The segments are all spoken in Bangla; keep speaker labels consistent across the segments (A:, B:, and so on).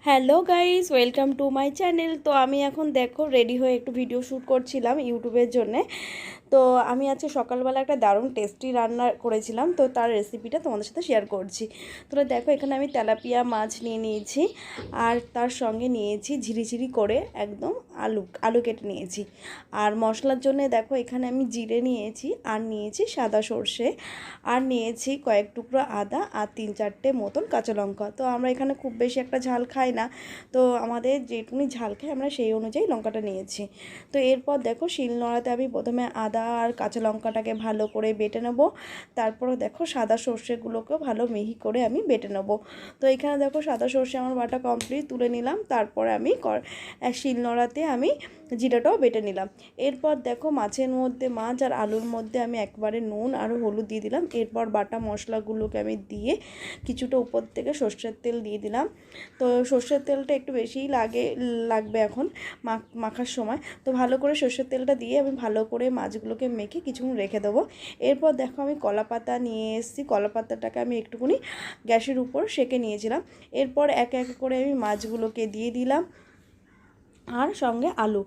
A: Hello guys welcome to my channel. তো আমি এখন দেখো রেডি হয়ে একটু ভিডিও শ্যুট করছিলাম ইউটিউবের জন্যে। তো আমি আজকে সকালবেলা একটা দারুণ টেস্টি রান্না করেছিলাম, তো তার রেসিপিটা তোমাদের সাথে শেয়ার করছি। তো দেখো, এখানে আমি তেলাপিয়া মাছ নিয়ে নিয়েছি, আর তার সঙ্গে নিয়েছি ঝিরিঝিরি করে একদম আলু আলু কেটে নিয়েছি। আর মশলার জন্য দেখো, এখানে আমি জিরে নিয়েছি, আর নিয়েছি সাদা সর্ষে, আর নিয়েছি কয়েক টুকরো আদা, আর তিন চারটে মতন কাঁচা লঙ্কা। তো আমরা এখানে খুব বেশি একটা ঝাল খাই না, তো আমাদের যেটুকুনি ঝাল খাই, আমরা সেই অনুযায়ী লঙ্কাটা নিয়েছি। তো এরপর দেখো শিল নোড়াতে আমি প্রথমে আদা আর কাঁচা লঙ্কাটাকে ভালো করে বেটে নেব। তারপরে দেখো সাদা সর্ষেগুলোকেও ভালো মিহি করে আমি বেটে নেব। তো এখানে দেখো সাদা সর্ষে আমার বাটা কমপ্লিট তুলে নিলাম। তারপরে আমি শিল নোড়াতে আমি জিরাটাও বেটে নিলাম। এরপর দেখো মাছের মধ্যে মাছ আর আলুর মধ্যে আমি একবারে নুন আর হলুদ দিয়ে দিলাম। এরপর বাটা মশলাগুলোকে আমি দিয়ে কিছুটা উপর থেকে সর্ষের তেল দিয়ে দিলাম। তো সর্ষের তেলটা একটু বেশিই লাগে, লাগবে এখন মাখার সময়। তো ভালো করে সর্ষের তেলটা দিয়ে আমি ভালো করে মাছগুলোকে মেখে কিছুক্ষণ রেখে দেবো। এরপর দেখো আমি কলা পাতা নিয়ে এসেছি। কলা পাতাটাকে আমি একটুকুনি গ্যাসের উপর সেকে নিয়েছিলাম। এরপর এক এক করে আমি মাছগুলোকে দিয়ে দিলাম। আর সঙ্গে আলু।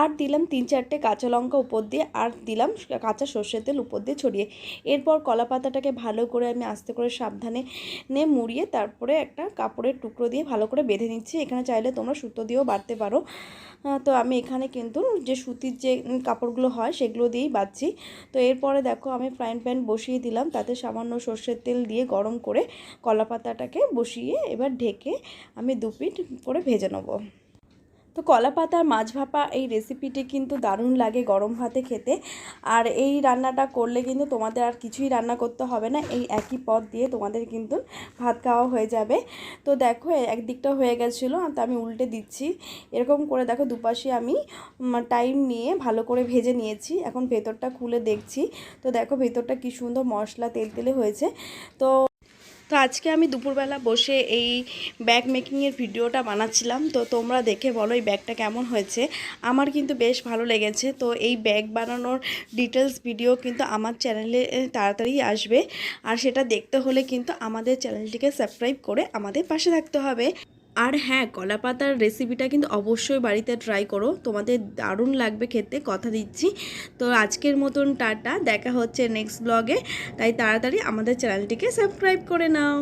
A: আর দিলাম তিন চারটে কাঁচা লঙ্কা উপর দিয়ে, আর দিলাম কাঁচা সর্ষের তেল উপর দিয়ে ছড়িয়ে। এরপর কলা পাতাটাকে ভালো করে আমি আস্তে করে সাবধানে নে মুড়িয়ে তারপরে একটা কাপড়ের টুকরো দিয়ে ভালো করে বেঁধে নিচ্ছি। এখানে চাইলে তোমরা সুতো দিয়েও বাড়তে পারো। তো আমি এখানে কিন্তু যে সুতির যে কাপড়গুলো হয় সেগুলো দিয়েই বাঁধছি। তো এরপরে দেখো আমি ফ্রাইন প্যান বসিয়ে দিলাম। তাতে সামান্য সর্ষের তেল দিয়ে গরম করে কলা পাতাটাকে বসিয়ে এবার ঢেকে আমি দু পিঠ করে ভেজে নেব। তো কলা পাতার মাছ ভাপা এই রেসিপিটি কিন্তু দারুণ লাগে গরম ভাতে খেতে। আর এই রান্নাটা করলে কিন্তু তোমাদের আর কিছুই রান্না করতে হবে না, এই একই পদ দিয়ে তোমাদের কিন্তু ভাত খাওয়া হয়ে যাবে। তো দেখো একদিকটা হয়ে গেছিল, তো আমি উল্টে দিচ্ছি। এরকম করে দেখো দুপাশে আমি টাইম নিয়ে ভালো করে ভেজে নিয়েছি। এখন ভেতরটা খুলে দেখছি। তো দেখো ভেতরটা কি সুন্দর মশলা তেল তেলে হয়েছে। তো তো আজকে আমি দুপুরবেলা বসে এই ব্যাগ মেকিংয়ের ভিডিওটা বানাচ্ছিলাম। তো তোমরা দেখে বলো এই ব্যাগটা কেমন হয়েছে। আমার কিন্তু বেশ ভালো লেগেছে। তো এই ব্যাগ বানানোর ডিটেলস ভিডিও কিন্তু আমার চ্যানেলে তাড়াতাড়ি আসবে। আর সেটা দেখতে হলে কিন্তু আমাদের চ্যানেলটিকে সাবস্ক্রাইব করে আমাদের পাশে থাকতে হবে। আর হ্যাঁ কলা পাতার রেসিপিটা কিন্তু অবশ্যই বাড়িতে ট্রাই করো। তোমাদের দারুণ লাগবে খেতে, কথা দিচ্ছি। তো আজকের মতন টাটা, দেখা হচ্ছে নেক্সট ব্লগে তাই তাড়াতাড়ি আমাদের চ্যানেলটিকে সাবস্ক্রাইব করে নাও।